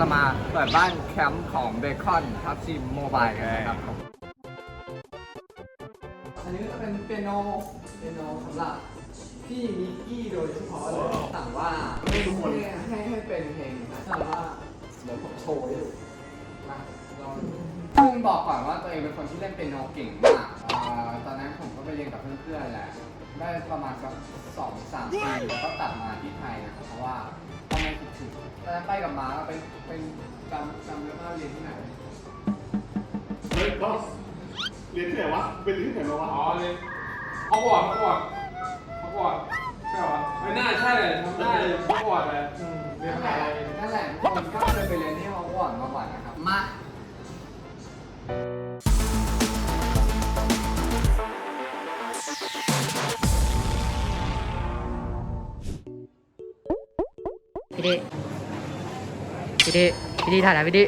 จะมาเปิดบ้านแคมป์ของเบคอนทับซิมโมบายกันนะครับอันนี้ก็เป็นเปียโนเปียโนสำหรับพี่มิกกี้โดยเฉพาะเลยสั่งว่าให้ให้ให้เป็นเพลงนะสั่งว่าเดี๋ยวผมโชว์ให้ดูนะลองดูซึ่งบอกก่อนว่าตัวเองเป็นคนที่เล่นเปียโนเก่งมากอ่าตอนนั้นผมก็ไปเรียนกับเพื่อนๆแหละได้ประมาณสักสองสามปีแล้วก็กลับมาที่ไทยนะครับเพราะว่าพ่อแม่คิดถึง ตอนนั้นไปกับม้าเป็นเป็นจำจำได้ว่าเรียนที่ไหนเฮ้ยก็เรียนที่ไหนวะเป็นเรียนที่ไหนมาวะอ๋อเลยฮอกวอตส์ฮอกวอตส์ฮอกวอตส์ใช่เหรอไม่น่าใช่เลยทำได้เลยฮอกวอตส์เลยเรียนอะไรนั่นแหละทุกคนก็เคยไปเรียนที่ฮอกวอตส์มาก่อนนะครับมา พี่ดิพี่ดิพี่ดิถ่ายนะพี่ดิ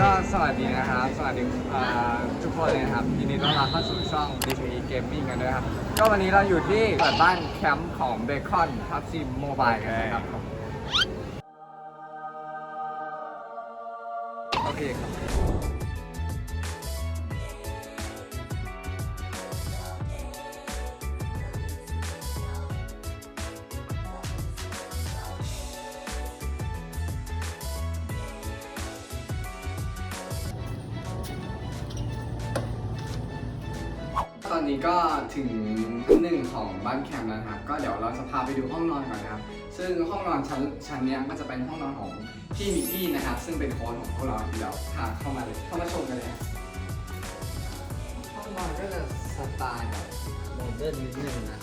ก็สวัสดีนะครับ สวัสดีอ่อทุกคนเลยนะครับยินดีต้อนรับเข้าสู่ช่อง DTE Gaming กันด้วยครับ ก็วันนี้เราอยู่ที่เปิดบ้านแคมป์ของเบคอนทับซิมโมบายกันนะครับ โอเคครับ อนนี้ก็ถึงหนึ่งของบ้านแคมป์แล้วนะครับ ก็เดี๋ยวเราจะพาไปดูห้องนอนก่อนนะครับ ซึ่งห้องนอนชั้นชั้นเนี้ยก็จะเป็นห้องนอนของพี่มิกกี้นะครับ ซึ่งเป็นโค้ชของพวกเราเดี๋ยวพาเข้ามาเลยเข้ามาชมกันเลยครับห้องนอนก็จะสไตล์แบบโมเดิร์นนิดนึงนะ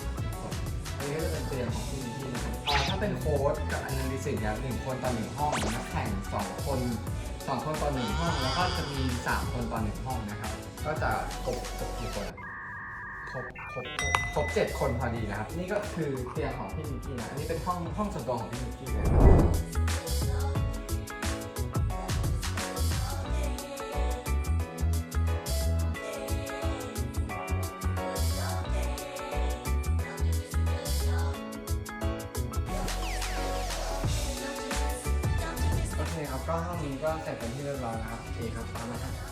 อันนี้ก็จะเป็นเตียงของพี่มิกกี้นะครับอ่าถ้าเป็นโค้ชกับอนาลิซิสเนี่ยหนึ่งคนต่อหนึ่งห้องนักแข่งสองคนสองคนต่อหนึ่งห้อง แล้วก็จะมีสามคนต่อหนึ่งห้องนะครับ ก็จะครบครบกี่คนอะ ครบครบเจ็ดคนพอดีนะครับ นี่ก็คือเตียงของพี่มิกกี้นะ อันนี้เป็นห้องห้องส่วนตัวของพี่มิกกี้เลยนะโอเคครับก็ห้องนี้ก็เสร็จเป็นที่เรียบร้อยนะครับโอเคครับตามมาครับ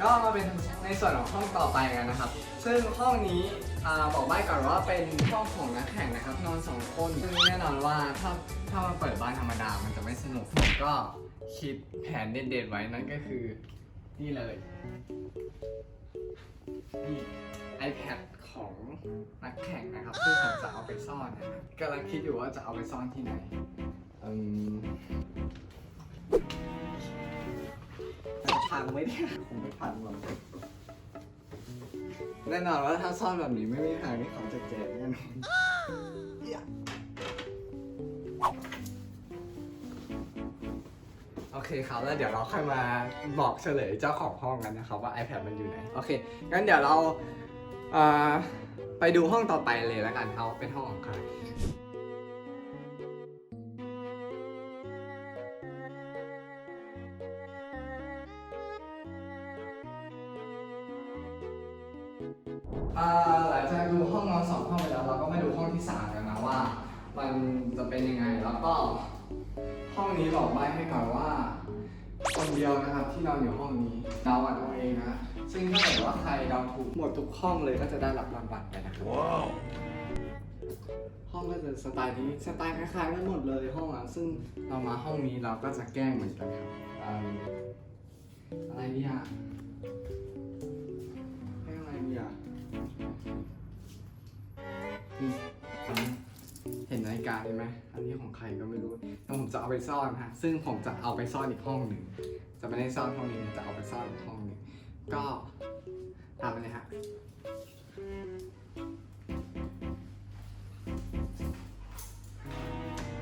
ก็มาเป็นในส่วนของห้องต่อไปกันนะครับ ซึ่งห้องนี้อ่าบอกใบ้ก่อนว่าเป็นห้องของนักแข่งนะครับ นอนสองคนซึ่งแน่นอนว่าถ้าถ้ามาเปิดบ้านธรรมดามันจะไม่สนุกผมก็คิดแผนเด็ดๆไว้นั่นก็คือนี่เลยนี่ iPad ของนักแข่งนะครับซึ่งผมจะเอาไปซ่อนนะครับกำลังคิดอยู่ว่าจะเอาไปซ่อนที่ไหนอืม พังไม่ได้คงไม่พังหรอกแน่นอนว่าถ้าซ่อนแบบนี้ไม่มีทางที่เขาจะเจอแน่นอนโอเคครับแล้วเดี๋ยวเราค่อยมาบอกเฉลยเจ้าของห้องกันนะครับว่า iPad มันอยู่ไหน โอเค งั้นเดี๋ยวเราเอ่อไปดูห้องต่อไปเลยแล้วกันเขาเป็นห้องของใคร อ่าหลังจากดูห้องนอนสองห้องไปแล้ว เราก็มาดูห้องที่สามกันนะว่า มันจะเป็นยังไงแล้วก็ ห้องนี้บอกใบ้ให้ก่อนว่า คนเดียวนะครับที่นอนอยู่ห้องนี้เดากันเอาเองนะซึ่งถ้าเกิดว่าใครเดาถูกหมดทุกห้องเลยก็จะได้รับรางวัลไปนะครับห้องก็จะสไตล์นี้สไตล์คล้ายๆกันหมดเลยห้องอะซึ่งเรามาห้องนี้เราก็จะแกล้งเหมือนกันครับอืมอะไรเนี่ย เห็นนาฬิกาใช่ไหมอันนี้ของใครก็ไม่รู้แต่ผมจะเอาไปซ่อนฮะซึ่งผมจะเอาไปซ่อนอีกห้องหนึ่งจะไม่ได้ซ่อนห้องนี้จะเอาไปซ่อนอีกห้องหนึ่งก็ตามไปเลยฮะ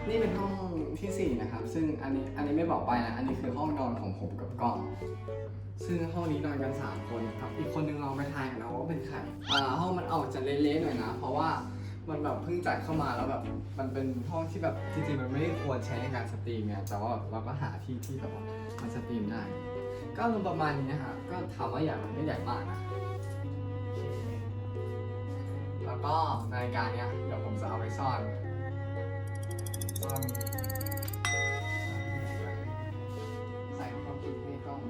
นี่เป็นห้องที่สี่นะครับ ซึ่งอันนี้อันนี้ไม่บอกไปนะ อันนี้คือห้องนอนของผมกับกล้อง ซึ่งห้องนี้นอนกัน 3 คนครับ อีกคนนึงเราไปทายกันนะว่าเป็นใครอ่าห้องมันออกจะเละๆหน่อยนะ เพราะว่า มันแบบเพิ่งจัดเข้ามาแล้วแบบมันเป็นห้องที่แบบจริงๆมันไม่ได้ควรใช้ในการสตรีมเนี่ยแต่ว่าเราก็หาที่ที่แบบว่ามันสตรีมได้ ก็อารมณ์ประมาณนี้นะฮะก็ถามว่าใหญ่มันไม่ใหญ่มากนะแล้วก็นาฬิกาเนี้ยเดี๋ยวผมจะเอาไปซ่อนก็มีใส่ความคิดให้กล้อง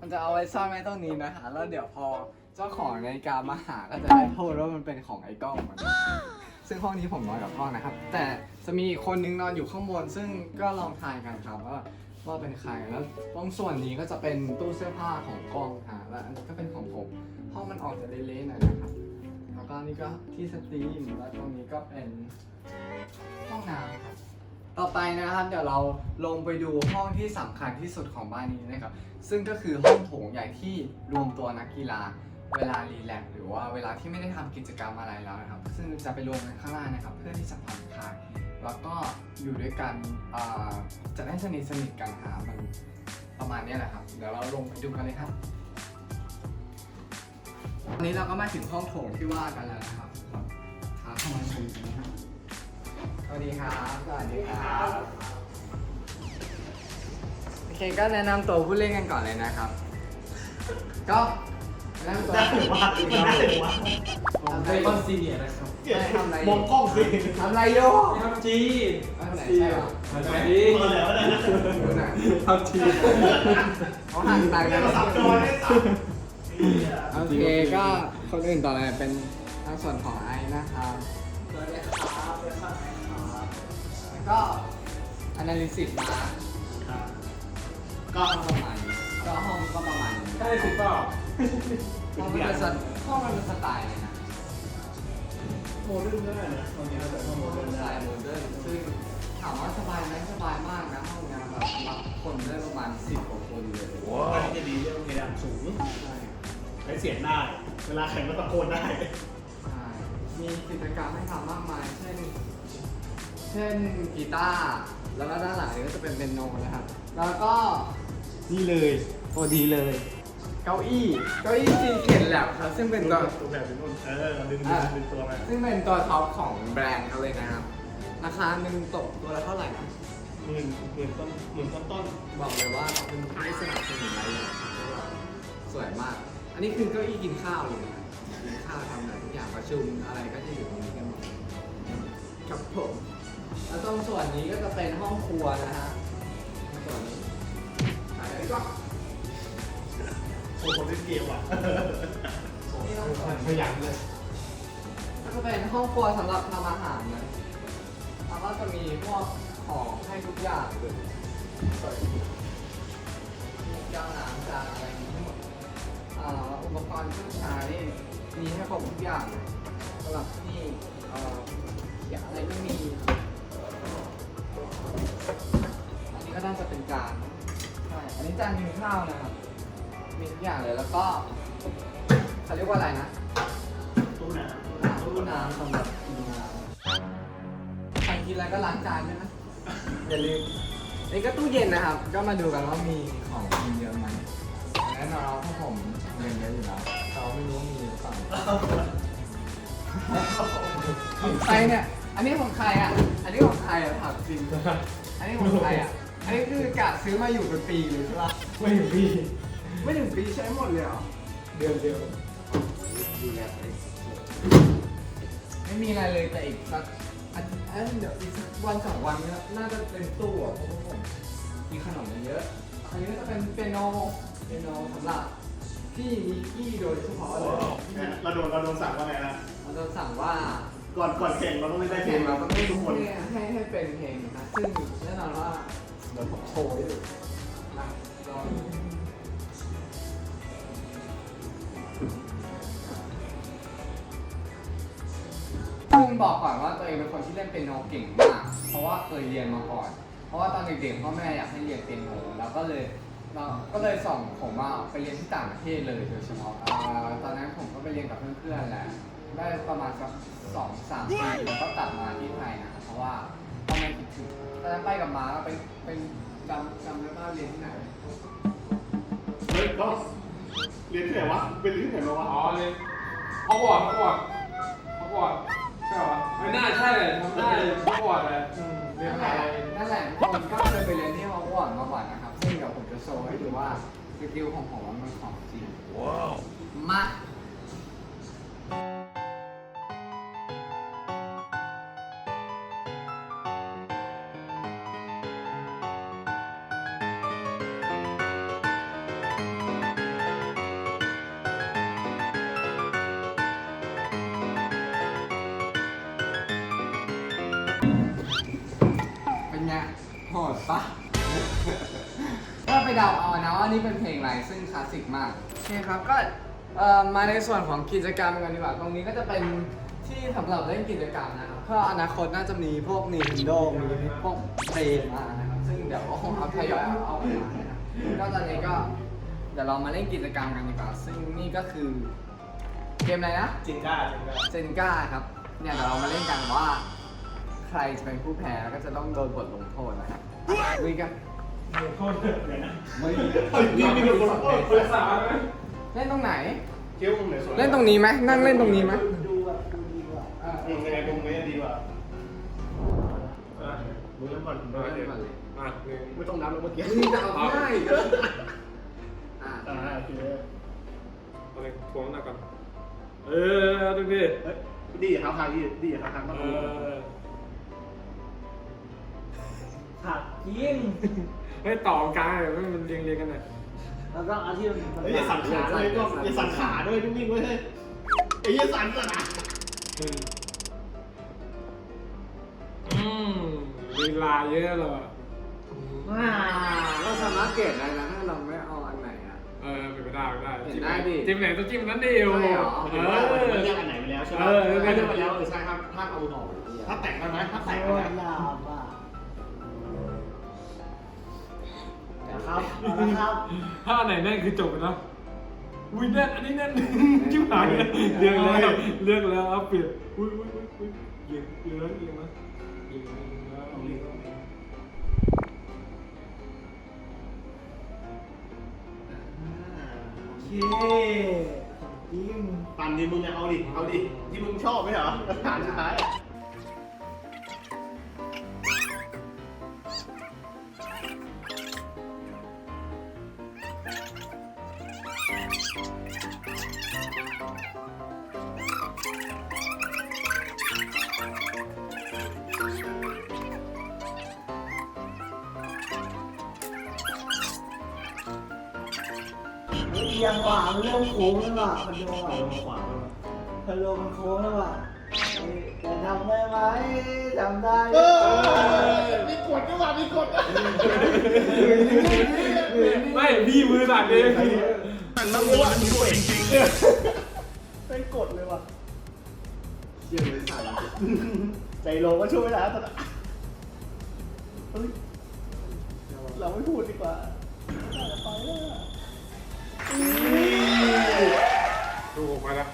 มันจะเอาไว้ซ่อนไว้ตรงนี้นะคะ แล้วเดี๋ยวพอเจ้าของนาฬิกามาหาก็จะได้โทษว่ามันเป็นของไอ้กล้องเหมือนกันซึ่งห้องนี้ผมนอนกับกล้องนะครับ แต่จะมีอีกคนนึงนอนอยู่ข้างบน ซึ่งก็ลองทายกันครับว่าว่าเป็นใครแล้วตรงส่วนนี้ก็จะเป็นตู้เสื้อผ้าของกล้องค่ะและอันนี้ก็เป็นของผมห้องมันออกจะเละๆหน่อยนะครับ แล้วก็นี่ก็ที่สตรีมแล้วตรงนี้ก็เป็นห้องน้ำครับ ต่อไปนะครับเดี๋ยวเราลงไปดูห้องที่สำคัญที่สุดของบ้านนี้นะครับ ซึ่งก็คือห้องโถงใหญ่ที่รวมตัวนักกีฬา เวลารีแลกซ์หรือว่าเวลาที่ไม่ได้ทำกิจกรรมอะไรแล้วนะครับ ซึ่งจะไปรวมกันข้างล่างนะครับ เพื่อที่จะผ่อนคลายแล้วก็อยู่ด้วยกันอ่าจะได้สนิทสนิทกันหามันประมาณนี้แหละครับ เดี๋ยวเราลงไปดูกันเลยครับตอนนี้เราก็มาถึงห้องโถงที่ว่ากันแล้วนะครับพาเข้ามาชมกันนะครับส วัสดีครับ สวัสดีครับ โอเคก็แนะนำตัวผู้เล่นกันก่อนเลยนะครับ ก็แนะนำตัวได้หรือวะมันได้หรือวะผมเป็นคอนซีเนียร์นะครับทำอะไรมองกล้องสิทำอะไรโยทำจีอันไหนใช่เหรอมาไหนดีมาแล้วนะดูหน่อยทำจีเขาห่างต่างกันเราสับจอได้สับโอเคก็คนอื่นต่อเลยเป็นทางส่วนของไอ้นะครับสวัสดีครับเพื่อนข้างในครับแล้ว ก็ analysis มาก็ก็ประมาณนี้ก็ห้องก็ประมาณนี้ใช่สิเปล่าห้องมันเป็นสไตล์ห้องมันเป็นสไตล์เลยนะโมเดิร์นได้นะตอนนี้เราแบบโมเดิร์นสไตได้ล์โมเดิร์นซึ่งถามว่าสบายไหมสบายมากนะห้องน้ำแบบรับคนได้ประมาณสิบกว่าคนเลยอันนี้จะดีเรื่องเพดานสูงใช่ใช้เสียงได้ เวลาแข่งก็ตะโกนได้ ใช่มีกิจกรรมให้ทำมากมายเช่น เช่นกีตาร์แล้วก็ด้านหลังนี้ก็จะเป็นเปียโนนะครับ แล้วก็นี่เลย ตัวดีเลย เก้าอี้ เก้าอี้ซีเคนแลบครับซึ่งเป็นตัว ตัวแบบเป็นนู่นเออดึงดึงดึงตัวมาซึ่งเป็นตัวท็อปของแบรนด์เขาเลยนะครับ ราคาหนึ่งตกตัวละเท่าไหร่นะหมื่นหมื่นต้นหมื่นต้นต้นบอกเลยว่าเขาเป็นผู้ที่สนับสนุนอะไรอย่างสวยมาก อันนี้คือเก้าอี้กินข้าวเลยนะกินข้าวทำอะไรทุกอย่างประชุมอะไรก็จะอยู่ตรงนี้กันหมดครับผม แล้วตรงส่วนนี้ก็จะเป็นห้องครัวนะฮะส่วนนี้ไปเลยก็โอ้คนเล่นเกมอะนี่ต้องส่วนขยันเลยก็จะเป็นห้องครัวสำหรับทำอาหารนะแล้วก็จะมีพวกของให้ทุกอย่างเลยสวยดีมีจานน้ำจานอะไรมีทั้งหมดอ่าอุปกรณ์เครื่องใช้มีให้ครบทุกอย่างเลยสำหรับที่นี่เอ่อเขียนอะไรก็มี อันนี้ก็น่าจะเป็นจานใช่ อันนี้จานกินข้าวนะครับ มีทุกอย่างเลยแล้วก็เขาเรียกว่าอะไรนะ ตู้น้น้ำตู้น้ำสำหรับกินน้ำใครกินอะไรก็ล้างจานด้วยนะ อย่าลืมนี่ก็ตู้เย็นนะครับ ก็มาดูกันว่ามีของกินเยอะไหมแน่นอนเพราะผมเรียนเยอะอยู่แล้วแต่ว่าไม่รู้ว่ามีหรือเปล่าของใครเนี่ย อันนี้ของใครอะ อันนี้ของใครอะถามจริง อันนี้ของใครอะ อันนี้คือกะซื้อมาอยู่เป็นปีเลยใช่ปะไม่ถึงพี่ไม่ถึงปีใช้หมดเลยเหรอเดือนเดียวดูแลตัวเองไม่มีอะไรเลยแต่อีกสักอันอันเดี๋ยวอีกสักวันสองวันเนี้น่าจะเป็นตู้อะเพราะว่าผมมีขนมเยอะ อันนี้ก็จะเป็นเปียโนเปียโนสำหรับพี่มิกกี้โดยเฉพาะเลยำเราโดนเราโดนสั่งว่าไงนะ เราจะสั่งว่า ก่อนก่อนแข่งเราต้องเล่นได้เพเพลลงงเราเราต้ต้อองงเล่นทุกคนให้ให้ให้เป็นเพลงนะซึ่งแน่นอนว่าเดี๋ยวผมโชว์ให้ดูนะลองดูซึ่งบอกก่อนว่าตัวเองเป็นคนที่เล่นเปียโนเก่งมาก เพราะว่าเคยเรียนมาก่อน เพราะว่าตอนเด็กๆพ่อแม่อยากให้เรียนเปียโนแล้วก็เลยเราก็เลยส่งผมว่าไปเรียนที่ต่างประเทศเลยโดยเฉพาะอ่าตอนนั้นผมก็ไปเรียนกับเพื่อนๆแหละ ได้ประมาณสักสองสามปีแล้วก็กลับมาที่ไทยนะเพราะว่าพ่อแม่คิดถึงตอนนั้นไปกับม้าก็เป็นเป็นจำจำได้ว่าเรียนที่ไหนเฮ้ยก็เรียนที่ไหนวะเป็นเรียนที่ไหนมาวะอ๋อเลยฮอกวอตส์ฮอกวอตส์ฮอกวอตส์ใช่เหรอไม่น่าใช่เลยทำได้ฮอกวอตส์เลยเรียนนั่นอะแหไรละนั่นแหละทุกคนก็เคยไปเรียนที่ฮอกวอตส์มาก่อนนะครับซึ่งเดี๋ยวผมจะโชว์ให้ดูว่ากิลของผมว่ามันของจริงว้าวมา เดาเอานะว่านี่เป็นเพลงอะไรซึ่งคลาสสิกมากโอเคครับก็เอ่อมาในส่วนของกิจกรรมกันดีกว่า ตรงนี้ก็จะเป็นที่สำหรับเล่นกิจกรรมนะครับก็อนาคตน่าจะมีพวก Nintendo มีพวกเพลงมานะครับซึ่งเดี๋ยวก็คงเอาทยอยเอาเอามานะครับก็ตอนนี้ก็เดี๋ยวเรามาเล่นกิจกรรมกันดีกว่า ซึ่งนี่ก็คือเกมอะไรนะจริงก้าจริงก้าเซนก้าครับเนี่ยเดี๋ยวเรามาเล่นกันว่า ใครจะเป็นผู้แพ้แล้วก็จะต้องโดนบทลงโทษนะครับลุยกัน โทษเถอะเดี๋ยวนะไม่นี่มีคนโทษคนละสามเล่นตรงไหน เที่ยวมุมไหนสวยเล่นตรงนี้ไหมนั่งเล่นตรงนี้ไหมดูแบบดูดีกว่าอ่ายังไงมุมนี้ดีกว่าอ่ามึงเล่นก่อนมึงมาเล่นเดี๋ยวก่อนอะหนึ่งไม่ต้องนับแล้วเมื่อกี้นี่จะเอาง่ายอะอ่าโอเคเอาเลยทวงหน้าก่อนเออเอาดูดิเฮ้ยดีเท้าทางดีดีเท้าทางต้องเออขาดยิง ให้ต่อกลางเลยให้มันเรียงเรียงกันหน่อยแล้วก็เอาที่มันเฮ้ยอย่าสั่นขาด้วยก็อย่าสั่นขาด้วยนิ่งๆไว้เลยไอ้ยี่สั่นสั่นอะอืมอืมลีลาเยอะเลยว่ะอ่าเราสามารถเกรดได้นะถ้าเราไม่เอาอันไหนอะ เออเป็นไปได้เป็นไปได้เห็นได้ดิจิ้มไหนต้องจิ้มนั้นดิโอใช่เหรอ เอเอออเรียกอันไหนไปแล้วใช่ไหมเออเออเรียกไปแล้วเออใช่ครับถ้าเอาออกถ้าแต่งได้ไหมถ้าโคแต่งตได้รไหมยาวอะ เอาละครับ ถ้าอันไหนแน่นคือจบแล้วนะอุ้ยแน่นอันนี้แน่นจิ้มหายเลยเลือกแล้วเลือกแล้วเอาเปลี่ยนอุ้ยอุ้ยอุ้ยอุ้ยเลียงเลียงแล้วเลียงแล้วเลียงแล้วเลียงแล้วโอเคยิงปันดิมึงเนี่ยเอาดิ เอาดิ ที่มึงชอบไหมเหรอฐานสุดท้ายอะ อียงว่ะมันเริ่มโค้งแล้วว่ะคอนโดเอาอะลงขวาไปวะคอนโดมันโค้งแล้วว่ะเอ้ยจะทำได้ไหมทำได้เออมีกดด้วยว่ะมีกดด้วยไม่พี่มือสั่นเองมันต้องรู้ว่ามันกดจริงๆเป็นกดเลยว่ะเชี่ยเลยสั่นใจโลก็ช่วยไม่ได้ตอนนั้นเฮ้ยเราไม่พูดดีกว่าไปแล้ว ดูออกมาแล้ว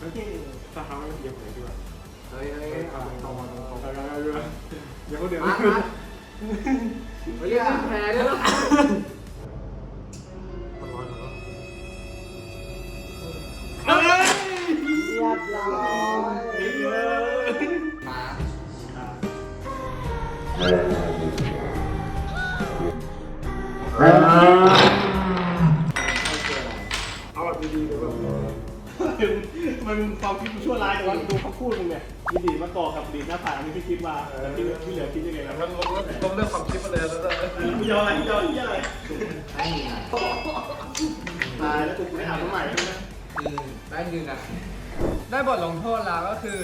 โอเคถ้าทำให้มันเอียงไหนดีกว่าเฮ้ยเฮ้ยเฮ้ยเอาตรงมาตรงเอาๆไปกันเลยดีกว่าเดี๋ยวเขาเดี๋ยวมามาเฮ้ยเล่นแพ้ด้วย เอาแบบดีๆเลยแบบมันความคิดมันชั่วร้ายแต่ว่าดูเขาพูดมึงเนี่ยดีดีมาต่อกับดีหน้าผากอันนี้พี่คิดมาแต่ที่ที่เหลือคิดยังไงนะมันต้องเลือกความคิดมาเลยแล้วก็ยอมอะไรยอมพี่อะไรได้ตายแล้วกูไม่หาตัวใหม่ใช่ไหมคือได้หนึ่งอะได้บทลงโทษแล้วก็คือ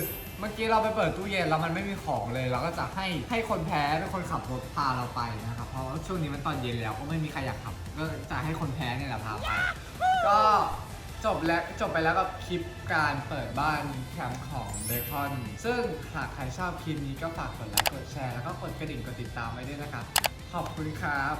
มื่อกี้เราไปเปิดตู้เย็นแล้วมันไม่มีของเลย เราก็จะให้ให้คนแพ้เป็นคนขับรถพาเราไปนะครับ เพราะว่าช่วงนี้มันตอนเย็นแล้วก็ไม่มีใครอยากขับ ก็จะให้คนแพ้เนี่ยแหละพาไป ก็จบแล้วจบไปแล้วกับคลิปการเปิดบ้านแคมป์ของเบคอน ซึ่งหากใครชอบคลิปนี้ก็ฝากกดไลค์ กดแชร์ แล้วก็กดกระดิ่ง กดติดตามไว้ด้วยนะครับ ขอบคุณครับ